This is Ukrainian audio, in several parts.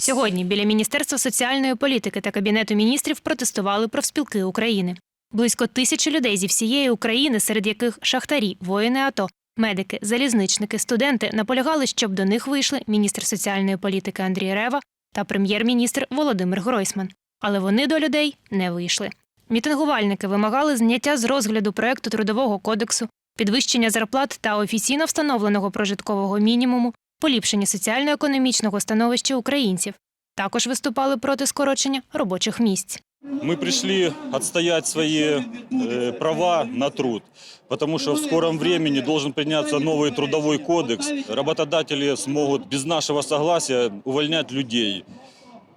Сьогодні біля Міністерства соціальної політики та Кабінету міністрів протестували профспілки України. Близько тисячі людей зі всієї України, серед яких шахтарі, воїни АТО, медики, залізничники, студенти наполягали, щоб до них вийшли міністр соціальної політики Андрій Рева та прем'єр-міністр Володимир Гройсман. Але вони до людей не вийшли. Мітингувальники вимагали зняття з розгляду проекту трудового кодексу, підвищення зарплат та офіційно встановленого прожиткового мінімуму, поліпшення соціально-економічного становища українців. Також виступали проти скорочення робочих місць. Мы пришли отстоять свои э, права на труд, потому что в скором времени должен приняться новый трудовой кодекс. Работодатели смогут без нашего согласия увольнять людей.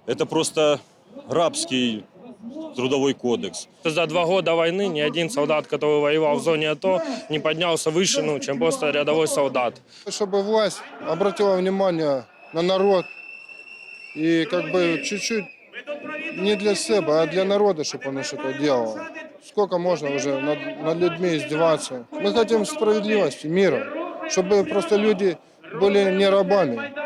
Это просто рабский трудовой кодекс. За два года войны ни один солдат, который воевал в зоне АТО, не поднялся выше, ну, чем просто рядовой солдат. Чтобы власть обратила внимание на народ и как бы чуть-чуть не для себя, а для народа, чтобы оно что-то делало. Сколько можно уже над, над людьми издеваться? Мы хотим справедливости, мира, чтобы просто люди были не рабами.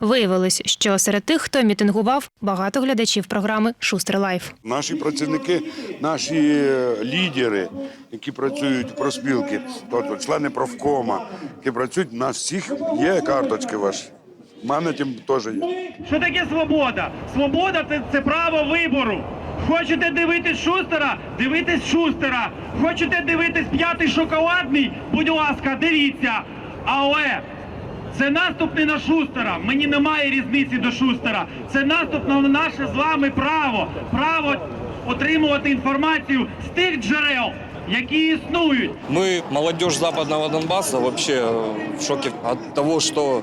Виявилось, що серед тих, хто мітингував, багато глядачів програми Шустер Лайф. Наші працівники, наші е, лідери, які працюють в проспілки, тобто члени профкома, які працюють, у нас всіх є карточки ваші. У мене тим теж є. Що таке свобода? Свобода це, це право вибору. Хочете дивитись шустера? Дивитесь шустера. Хочете дивитись п'ятий шоколадний? Будь ласка, дивіться. Але це наступ не на шустера. Мені немає різниці до шустера. Це наступ на наше з вами право. Право отримувати інформацію з тих джерел, які існують. Мы, молодежь Западного Донбасса, вообще э, в шоке от того, что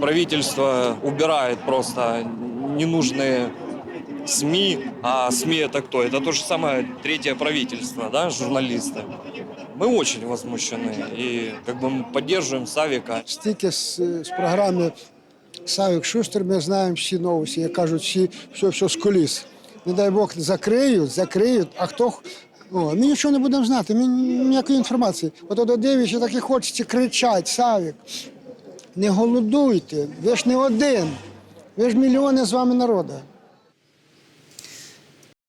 правительство убирает просто ненужные СМИ. А СМИ это кто? Это то же самое третье правительство, да, журналисты. Мы очень возмущены и как бы мы поддерживаем Савика. Стільки з, з програми Савік Шустер ми знаємо всі новості, як кажуть, всі все, все з коліс. Не дай Бог, закриють, закриють, а хто. х- О, ми нічого не будемо знати, ми ніякої інформації. От до дивишся, так і хочеться кричати, Савік, не голодуйте, ви ж не один, ви ж мільйони з вами народу.